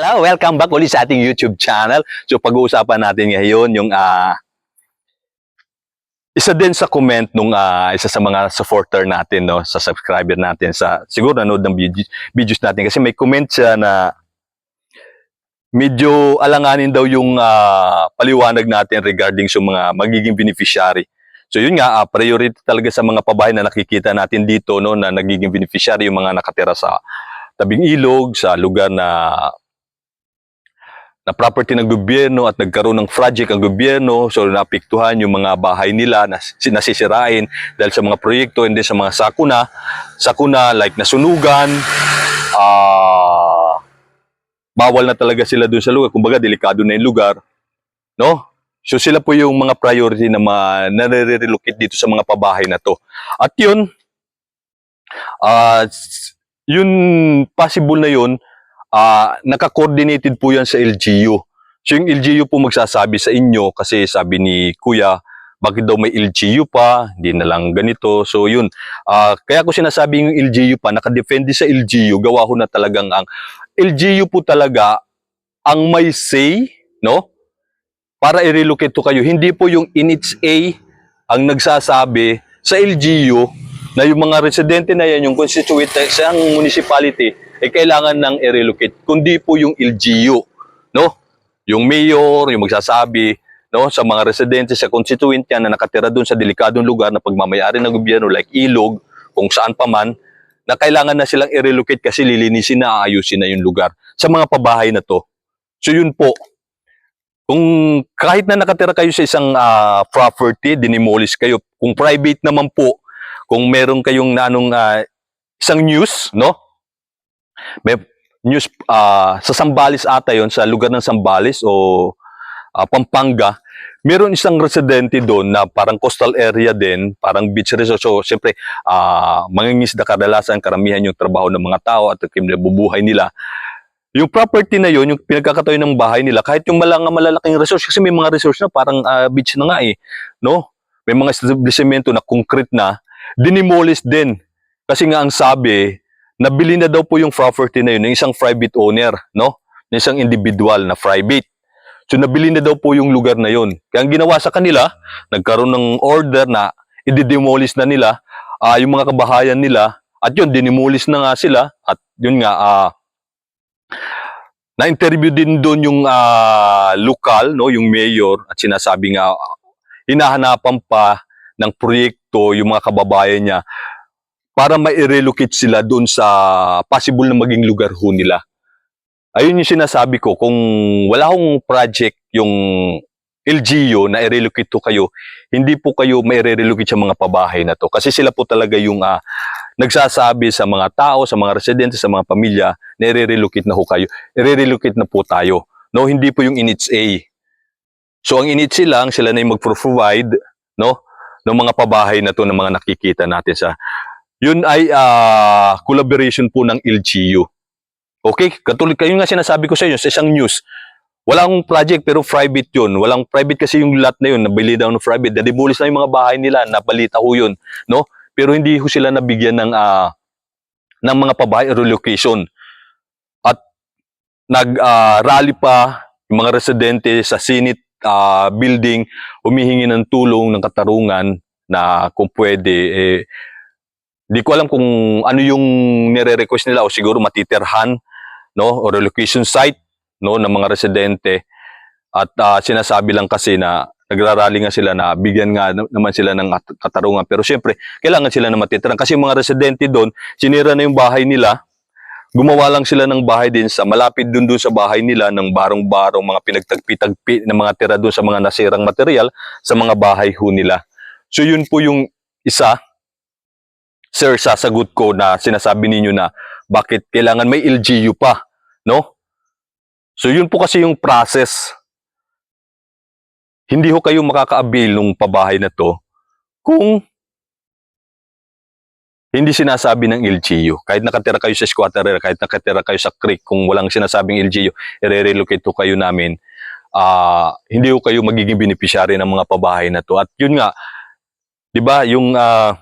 Hello, welcome back ulit sa ating YouTube channel. So pag-uusapan natin ngayon yung ah, isa din sa comment nung ah, isa sa mga supporter natin no, sa subscriber natin sa siguro nanood ng video, videos natin kasi may comment siya na medyo alanganin daw yung ah, paliwanag natin regarding sa mga magiging beneficiary. So yun nga, ah, priority talaga sa mga pabahay na nakikita natin dito no na nagiging beneficiary yung mga nakatira sa tabing ilog, sa lugar na na property ng gobyerno at nagkaroon ng project ang gobyerno so napiktuhan yung mga bahay nila na si- nasisirain dahil sa mga proyekto hindi sa mga sakuna sakuna like nasunugan ah bawal na talaga sila doon sa lugar. Kumbaga delikado na yung lugar no? So sila po yung mga priority na mga nare-relocate dito sa mga pabahay na to. At yun ah yun possible na yun ah naka-coordinated po yan sa LGU. So yung LGU po magsasabi sa inyo kasi sabi ni Kuya, bakit daw may LGU pa, hindi na lang ganito. So yun, ah kaya ko sinasabi yung LGU pa, nakadepende sa LGU, gawa ho na talagang ang LGU po talaga ang may say, no? Para i-relocate to kayo. Hindi po yung NHA ang nagsasabi sa LGU na yung mga residente na yan, yung constituent sa municipality, eh kailangan ng i-relocate, kundi po yung LGU, no? Yung mayor, yung magsasabi, no, sa mga residente, sa constituent yan na nakatira doon sa delikadong lugar na pagmamayari ng gobyerno like ilog, kung saan pa man, na kailangan na silang i-relocate kasi lilinisin na, aayusin na yung lugar sa mga pabahay na to. So yun po, kung kahit na nakatira kayo sa isang ah, property, dinimolish kayo, kung private naman po, kung meron kayong nanong ah, isang news, no? May news ah, sa Sambales ata yon sa lugar ng Sambales o ah, Pampanga, meron isang residente doon na parang coastal area din, parang beach resort. So, siyempre, ah mangingisda kadalasan, karamihan yung trabaho ng mga tao at yung bubuhay nila. Yung property na yon, yung pinagkakatayo ng bahay nila, kahit yung malanga malalaking resource, kasi may mga resource na parang ah, beach na nga eh, no? May mga establishmento na concrete na, dinimolish din. Kasi nga ang sabi, nabili na daw po yung property na yun ng isang private owner, no? Ng isang individual na private. So nabili na daw po yung lugar na yun. Kaya ang ginawa sa kanila, nagkaroon ng order na i-demolish na nila ah, yung mga kabahayan nila at yun, dinimolish na nga sila at yun nga, ah, na-interview din doon yung ah, lokal, no, yung mayor at sinasabi nga hinahanapan pa ng proyekto yung mga kababayan niya para mai-relocate sila doon sa possible na maging lugar ho nila. Ayun yung sinasabi ko, kung wala akong project yung LGU na i-relocate to kayo, hindi po kayo mai-relocate sa mga pabahay na to. Kasi sila po talaga yung ah, nagsasabi sa mga tao, sa mga residente, sa mga pamilya na i-relocate na ho kayo. I-relocate na po tayo. No, hindi po yung NHA. So ang NHA lang, sila na yung mag-provide, no, ng mga pabahay na to ng mga nakikita natin sa yun ay ah, collaboration po ng LGU. Okay? Katulad kayo nga sinasabi ko sa inyo sa isang news. Walang project pero private yun. Walang private kasi yung lot na yun, nabili daw ng private. Nadibulis na yung mga bahay nila, nabalita ho yun. No? Pero hindi ho sila nabigyan ng, ah, ng mga pabahay relocation. At nag-rally pa yung mga residente sa Senate ah, building, humihingi ng tulong ng katarungan na kung pwede, eh, Di ko alam kung ano yung nire-request nila o siguro matitirhan no o relocation site no ng mga residente. At ah, sinasabi lang kasi na nagrarally nga sila na bigyan nga na- naman sila ng at- katarungan. Pero syempre kailangan sila na matitirhan kasi mga residente doon sinira na yung bahay nila. Gumawa lang sila ng bahay din sa malapit dun dun sa bahay nila ng barong-barong mga pinagtagpi-tagpi ng mga tira doon sa mga nasirang material sa mga bahay ho nila. So yun po yung isa sir, sasagot ko na sinasabi ninyo na bakit kailangan may LGU pa, no? So yun po kasi yung process. Hindi ho kayo makaka-avail ng pabahay na to kung hindi sinasabi ng LGU. Kahit nakatira kayo sa squatter area, kahit nakatira kayo sa creek, kung walang sinasabing LGU, i-relocate to kayo namin, ah hindi ho kayo magiging beneficiary ng mga pabahay na to. At yun nga, di ba, yung ah,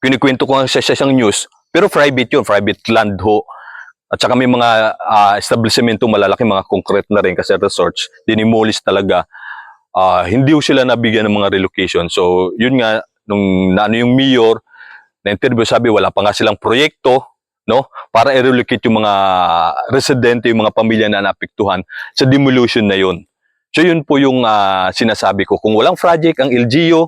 kinikwento ko sa sa isang news, pero private yun, private land ho. At saka may mga ah, establishmento malalaki, mga concrete na rin kasi resorts, dinimolish talaga. Ah, hindi ho sila nabigyan ng mga relocation. So, yun nga, nung naano yung mayor, na interview sabi, wala pa nga silang proyekto, no? Para i-relocate yung mga residente, yung mga pamilya na naapektuhan sa demolition na yun. So, yun po yung ah, sinasabi ko. Kung walang project ang LGU,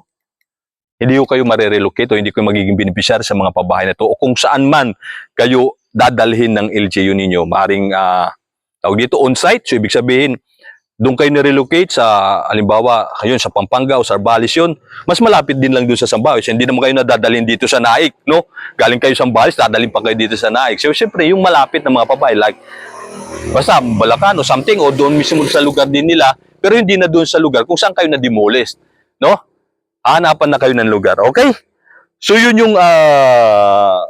hindi ko kayo marerelocate o hindi kayo magiging beneficiary sa mga pabahay na to o kung saan man kayo dadalhin ng LGU ninyo. Maring uh, tawag dito on-site, so ibig sabihin doon kayo nirelocate sa halimbawa ayun sa Pampanga o sa yun, mas malapit din lang doon sa Sambales. Hindi naman kayo nadadalhin dito sa Naik, no? Galing kayo sa Sambales, dadalhin pa kayo dito sa Naik. So syempre yung malapit na mga pabahay like basta Balacan o something o doon mismo sa lugar din nila, pero hindi na doon sa lugar kung saan kayo na-demolish, no? Hanapan na kayo ng lugar. Okay? So yun yung ah,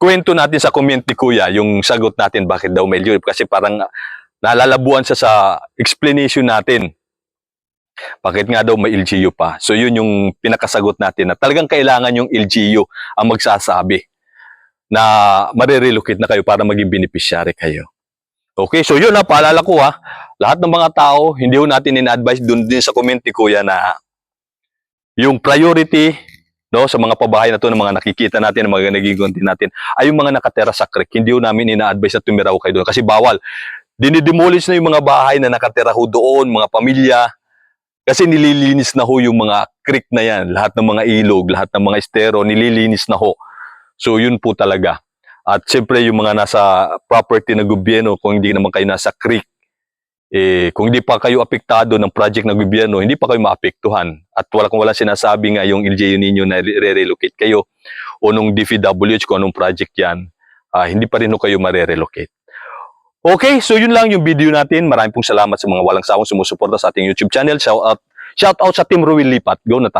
kwento natin sa comment ni Kuya, yung sagot natin bakit daw may LGU. Kasi parang nalalabuan siya sa explanation natin. Bakit nga daw may LGU pa? So yun yung pinakasagot natin na talagang kailangan yung LGU ang magsasabi na marirelocate na kayo para maging beneficiary kayo. Okay, so yun na, paalala ko ha, lahat ng mga tao, hindi ho natin in-advise dun din sa comment ni Kuya na yung priority no sa mga pabahay na to ng mga nakikita natin ng mga naging natin ay yung mga nakatera sa creek. Hindi ho namin ina-advise na tumira kayo doon kasi bawal. Dinidemolish na yung mga bahay na nakatera ho doon mga pamilya kasi nililinis na ho yung mga creek na yan. Lahat ng mga ilog lahat ng mga estero nililinis na ho. So yun po talaga. At siyempre yung mga nasa property ng gobyerno kung hindi naman kayo nasa creek eh, kung hindi pa kayo apektado ng project ng gobyerno, hindi pa kayo maapektuhan. At wala kung wala sinasabi nga yung LGU ninyo na re-relocate kayo o nung DPWH kung anong project yan, ah, hindi pa rin kayo mare-relocate. Okay, so yun lang yung video natin. Maraming pong salamat sa mga walang sawang sumusuporta sa ating YouTube channel. Shout out, shout out sa Team Ruel Lipat. Go na tayo.